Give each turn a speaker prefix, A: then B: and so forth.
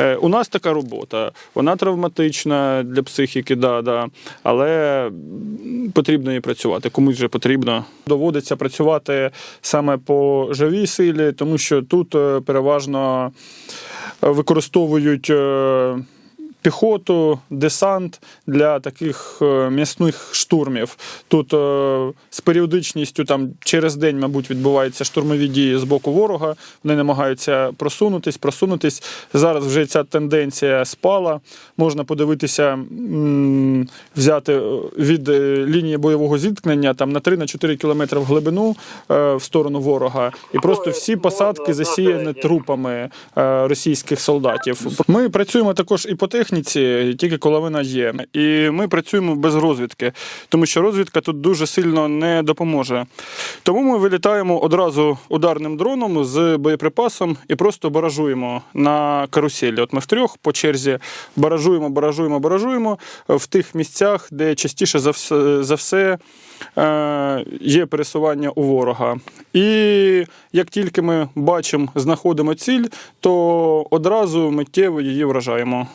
A: Е, У нас така робота, вона травматична для психіки, да, да, але потрібно її працювати. Комусь вже потрібно. Доводиться працювати саме по живій силі, тому що тут е, переважно е, використовують. Піхоту, десант для таких е, м'ясних штурмів. Тут е, з періодичністю там через день, мабуть, відбуваються штурмові дії з боку ворога. Вони намагаються просунутись, просунутись. Зараз вже ця тенденція спала. Можна подивитися, взяти е, від лінії бойового зіткнення там на 3-4 кілометри в глибину в сторону ворога, і просто всі посадки засіяні трупами російських солдатів. Ми працюємо також і по техніці, тільки коли вона є. І ми працюємо без розвідки, тому що розвідка тут дуже сильно не допоможе. Тому ми вилітаємо одразу ударним дроном з боєприпасом і просто баражуємо на каруселі. От ми втрьох по черзі баражуємо, баражуємо, баражуємо в тих місцях, де частіше за все, за все е, є пересування у ворога. І як тільки ми бачимо, знаходимо ціль, то одразу миттєво її вражаємо.